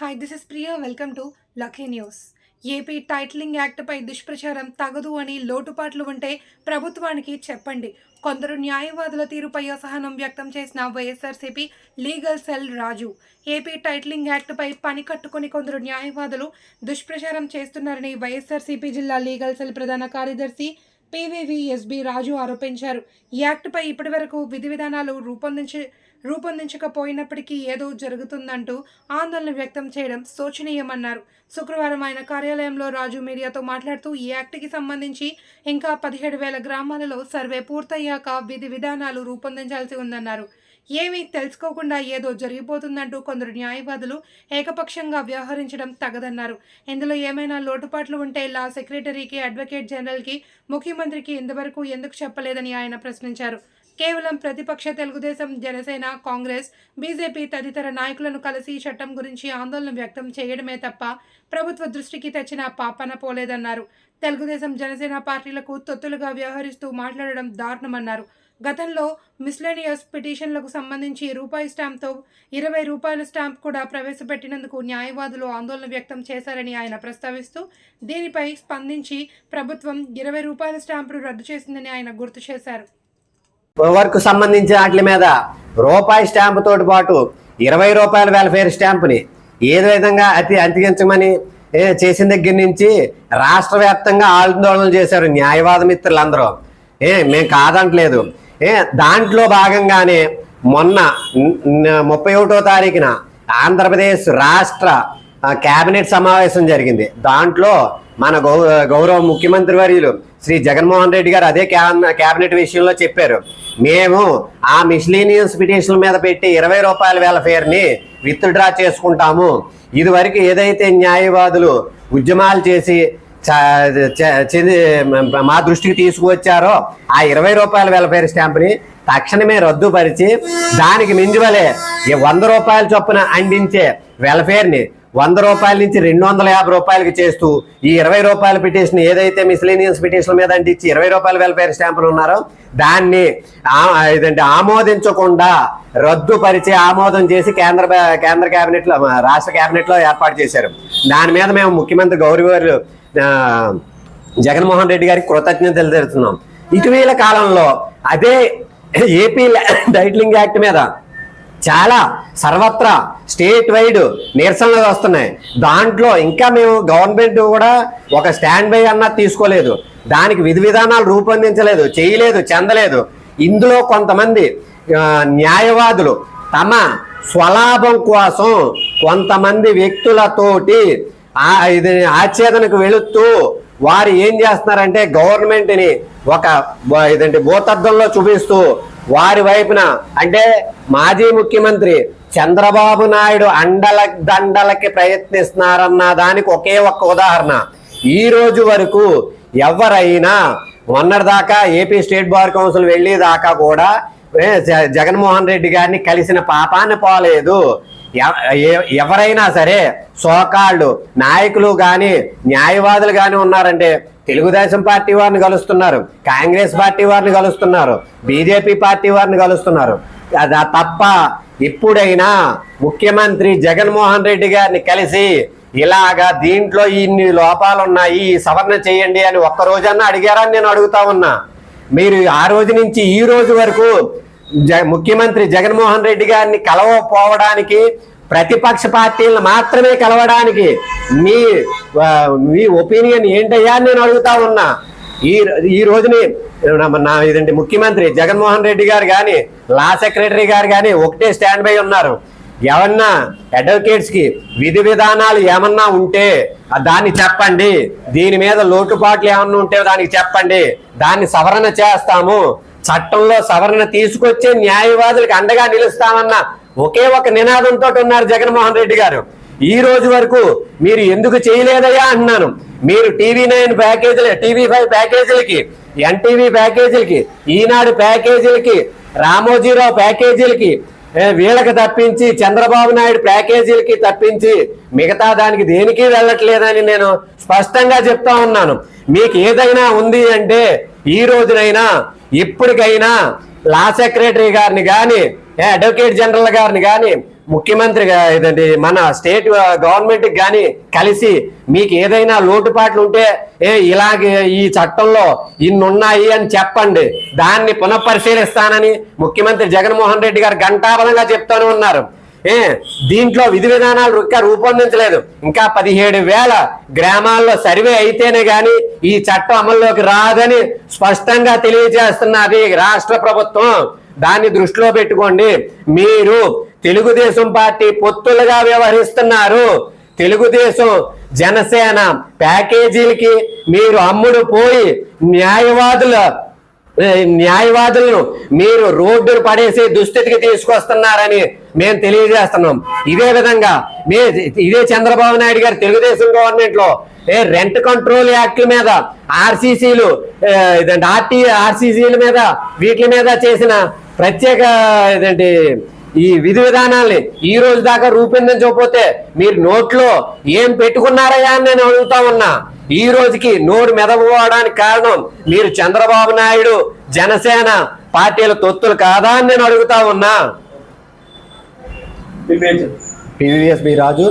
Hi this is Priya welcome to lucky news AP titling యాక్ట్పై దుష్ప్రచారం తగదు అని లోటుపాట్లు ఉంటే ప్రభుత్వానికి చెప్పండి. కొందరు న్యాయవాదుల తీరుపై అసహనం వ్యక్తం చేసిన YSRCP legal cell Raju. AP titling యాక్ట్పై పని కట్టుకుని కొందరు న్యాయవాదులు దుష్ప్రచారం చేస్తున్నారని వైఎస్ఆర్సీపీ జిల్లా లీగల్ సెల్ ప్రధాన కార్యదర్శి పివివిఎస్బి రాజు ఆరోపించారు. ఈ యాక్ట్పై ఇప్పటివరకు విధి విధానాలు రూపొందించి రూపొందించకపోయినప్పటికీ ఏదో జరుగుతుందంటూ ఆందోళన వ్యక్తం చేయడం శోచనీయమన్నారు. శుక్రవారం ఆయన కార్యాలయంలో రాజు మీడియాతో మాట్లాడుతూ ఈ యాక్ట్కి సంబంధించి ఇంకా పదిహేడు వేల గ్రామాలలో సర్వే పూర్తయ్యాక విధి విధానాలు రూపొందించాల్సి ఉందన్నారు. ఏమీ తెలుసుకోకుండా ఏదో జరిగిపోతుందంటూ కొందరు న్యాయవాదులు ఏకపక్షంగా వ్యవహరించడం తగదన్నారు. ఇందులో ఏమైనా లోటుపాట్లు ఉంటే లా సెక్రటరీకి అడ్వకేట్ జనరల్కి ముఖ్యమంత్రికి ఇంతవరకు ఎందుకు చెప్పలేదని ఆయన ప్రశ్నించారు. కేవలం ప్రతిపక్ష తెలుగుదేశం జనసేన కాంగ్రెస్ బీజేపీ తదితర నాయకులను కలిసి చట్టం గురించి ఆందోళన వ్యక్తం చేయడమే తప్ప ప్రభుత్వ దృష్టికి తెచ్చిన పాపన పోలేదన్నారు. తెలుగుదేశం జనసేన పార్టీలకు తొత్తులుగా వ్యవహరిస్తూ మాట్లాడడం దారుణమన్నారు. గతంలో మిస్లేనియస్ పిటిషన్లకు సంబంధించి రూపాయి స్టాంప్తో ఇరవై రూపాయల స్టాంప్ కూడా ప్రవేశపెట్టినందుకు న్యాయవాదులు ఆందోళన వ్యక్తం చేశారని ఆయన ప్రస్తావిస్తూ దీనిపై స్పందించి ప్రభుత్వం ఇరవై రూపాయల స్టాంపును రద్దు చేసిందని ఆయన గుర్తు చేశారు. వరకు సంబంధించిన వాటి మీద రూపాయి స్టాంపు తోటి పాటు ఇరవై రూపాయల వెల్ఫేర్ స్టాంపుని ఏదో విధంగా అతి అంతిగించమని చేసిన దగ్గర నుంచి రాష్ట్ర వ్యాప్తంగా ఆందోళనలు చేశారు న్యాయవాద మిత్రులందరూ. ఏ మేము కాదంటలేదు. దాంట్లో భాగంగానే మొన్న ముప్పై ఒకటో తారీఖున ఆంధ్రప్రదేశ్ రాష్ట్ర కేబినెట్ సమావేశం జరిగింది. దాంట్లో మన గౌ గౌరవ ముఖ్యమంత్రి వర్యులు శ్రీ జగన్మోహన్ రెడ్డి గారు అదే క్యాబ్- కేబినెట్ విషయంలో చెప్పారు. మేము ఆ మిస్లీనియస్ పిటిషన్ మీద పెట్టి ఇరవై రూపాయల వేల ఫేర్ని విత్డ్రా చేసుకుంటాము. ఇదివరకు ఏదైతే న్యాయవాదులు ఉద్యమాలు చేసి మా దృష్టికి తీసుకువచ్చారో ఆ ఇరవై రూపాయల వెల్ఫేర్ స్టాంప్ని తక్షణమే రద్దుపరిచి దానికి మించివలే ఈ వంద రూపాయల చొప్పున అందించే వెల్ఫేర్ని వంద రూపాయల నుంచి రెండు వందల యాభై రూపాయలకి చేస్తూ ఈ ఇరవై రూపాయల పిటిషన్ ఏదైతే మిస్లేనియస్ పిటిషన్ మీద అంటించి ఇరవై రూపాయల వెల్ఫేర్ స్టాంపులు ఉన్నారో దాన్ని ఆ- ఇదంటే ఆమోదించకుండా రద్దుపరిచి ఆమోదం చేసి కేంద్ర కేంద్ర కేబినెట్లో రాష్ట్ర కేబినెట్లో ఏర్పాటు చేశారు. దాని మీద మేము ముఖ్యమంత్రి గౌరవ జగన్మోహన్ రెడ్డి గారికి కృతజ్ఞతలు తెలుస్తున్నాం ఇటీవల కాలంలో అదే ఏపీ టైటిలింగ్ యాక్ట్ మీద చాలా సర్వత్రా స్టేట్ వైడ్ నిరసనలు వస్తున్నాయి. దాంట్లో ఇంకా మేము గవర్నమెంట్ కూడా ఒక స్టాండ్ బై అన్నది తీసుకోలేదు. దానికి విధి విధానాలు రూపొందించలేదు చేయలేదు చెందలేదు. ఇందులో కొంతమంది న్యాయవాదులు తమ స్వలాభం కోసం కొంతమంది వ్యక్తులతోటి ఇది ఆచ్ఛేదనకు వెళుతూ వారు ఏం చేస్తున్నారంటే గవర్నమెంట్ని ఒక ఇదంటే భూతద్దంలో చూపిస్తూ వారి వైపున అంటే మాజీ ముఖ్యమంత్రి చంద్రబాబు నాయుడు అండల దండలకి ప్రయత్నిస్తున్నారన్న దానికి ఒకే ఒక్క ఉదాహరణ. ఈ రోజు వరకు ఎవరైనా మొన్నటిదాకా ఏపీ స్టేట్ బార్ కౌన్సిల్ వెళ్ళేదాకా కూడా జగన్మోహన్ రెడ్డి గారిని కలిసిన పాపాన్ని పోలేదు. ఎవరైనా సరే సోకాళ్ళు నాయకులు కానీ న్యాయవాదులు కానీ ఉన్నారంటే తెలుగుదేశం పార్టీ వారిని కలుస్తున్నారు కాంగ్రెస్ పార్టీ వారిని కలుస్తున్నారు బీజేపీ పార్టీ వారిని కలుస్తున్నారు. అది తప్ప ఇప్పుడైనా ముఖ్యమంత్రి జగన్మోహన్ రెడ్డి గారిని కలిసి ఇలాగా దీంట్లో ఇన్ని లోపాలు ఉన్నాయి ఈ సవరణ చేయండి అని ఒక్క రోజన్నా అడిగారని నేను అడుగుతా ఉన్నా. మీరు ఆ రోజు నుంచి ఈ రోజు వరకు ముఖ్యమంత్రి జగన్మోహన్ రెడ్డి గారిని కలవపోవడానికి ప్రతిపక్ష పార్టీలను మాత్రమే కలవడానికి మీ మీ ఒపీనియన్ ఏంటయ్యా అని నేను అడుగుతా ఉన్నా. ఈ ఈ రోజుని నా- ఇదండి ముఖ్యమంత్రి జగన్మోహన్ రెడ్డి గారు కానీ లా సెక్రటరీ గారు కానీ ఒకటే స్టాండ్ బై ఉన్నారు. ఏమన్నా అడ్వకేట్స్కి విధి విధానాలు ఏమన్నా ఉంటే దాన్ని చెప్పండి. దీని మీద లోటుపాట్లు ఏమన్నా ఉంటే దానికి చెప్పండి. దాన్ని సవరణ చేస్తాము. చట్టంలో సవరణ తీసుకొచ్చే న్యాయవాదులకు అండగా నిలుస్తామన్న ఒకే ఒక నినాదంతో ఉన్నారు జగన్మోహన్ రెడ్డి గారు. ఈ రోజు వరకు మీరు ఎందుకు చేయలేదయ్యా అంటున్నాను మీరు టీవీ నైన్ ప్యాకేజీలు టీవీ ఫైవ్ ప్యాకేజీలకి ఎన్టీవీ ప్యాకేజీలకి ఈనాడు ప్యాకేజీలకి రామోజీరావు ప్యాకేజీలకి వీళ్ళకి తప్పించి చంద్రబాబు నాయుడు ప్యాకేజీలకి తప్పించి మిగతా దానికి దేనికి వెళ్ళట్లేదని నేను స్పష్టంగా చెప్తా ఉన్నాను. మీకు ఏదైనా ఉంది అంటే ఈ రోజునైనా ఇప్పటికైనా లా సెక్రటరీ గారిని కానీ అడ్వకేట్ జనరల్ గారిని కానీ ముఖ్యమంత్రి ఏదండి ఇదండి మన స్టేట్ గవర్నమెంట్ కానీ కలిసి మీకు ఏదైనా లోటుపాట్లు ఉంటే ఏ ఇలాగే ఈ చట్టంలో ఇన్ని ఉన్నాయి అని చెప్పండి. దాన్ని పునఃపరిశీలిస్తానని ముఖ్యమంత్రి జగన్మోహన్ రెడ్డి గారు ఘంటాబలంగా చెప్తూనే ఉన్నారు ఏ దీంట్లో విధి విధానాలు ఇంకా రూపొందించలేదు. ఇంకా పదిహేడు వేల గ్రామాల్లో సర్వే అయితేనే గాని ఈ చట్టం అమల్లోకి రాదని స్పష్టంగా తెలియజేస్తున్నది రాష్ట్ర ప్రభుత్వం. దాన్ని దృష్టిలో పెట్టుకోండి. మీరు తెలుగుదేశం పార్టీ పొత్తులుగా వ్యవహరిస్తున్నారు. తెలుగుదేశం జనసేన ప్యాకేజీలకి మీరు అమ్ముడు పోయి న్యాయవాదుల న్యాయవాదులను మీరు రోడ్డును పడేసి దుస్థితికి తీసుకొస్తున్నారని మేము తెలియజేస్తున్నాం. ఇదే విధంగా మే ఇదే చంద్రబాబు నాయుడు గారు తెలుగుదేశం గవర్నమెంట్లో ఏ రెంట్ కంట్రోల్ యాక్ట్ మీద ఆర్సీసీలు ఇదండి ఆర్టీ ఆర్సీసీల మీద వీటి మీద చేసిన ప్రత్యేక ఇదండి ఈ విధి విధానాల్ని ఈ రోజు దాకా రూపొందించకపోతే మీరు నోట్లో ఏం పెట్టుకున్నారయ్యా అని నేను అడుగుతా ఉన్నా. ఈ రోజుకి నోరు మెదపోవడానికి కారణం మీరు చంద్రబాబు నాయుడు జనసేన పార్టీల తొత్తులు కాదా అని నేను అడుగుతా ఉన్నా మీ పేరు చెప్పు. పివిఎస్ బి రాజు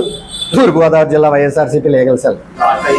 తూర్పుగోదావరి జిల్లా వైఎస్ఆర్సీపీ లీగల్ సెల్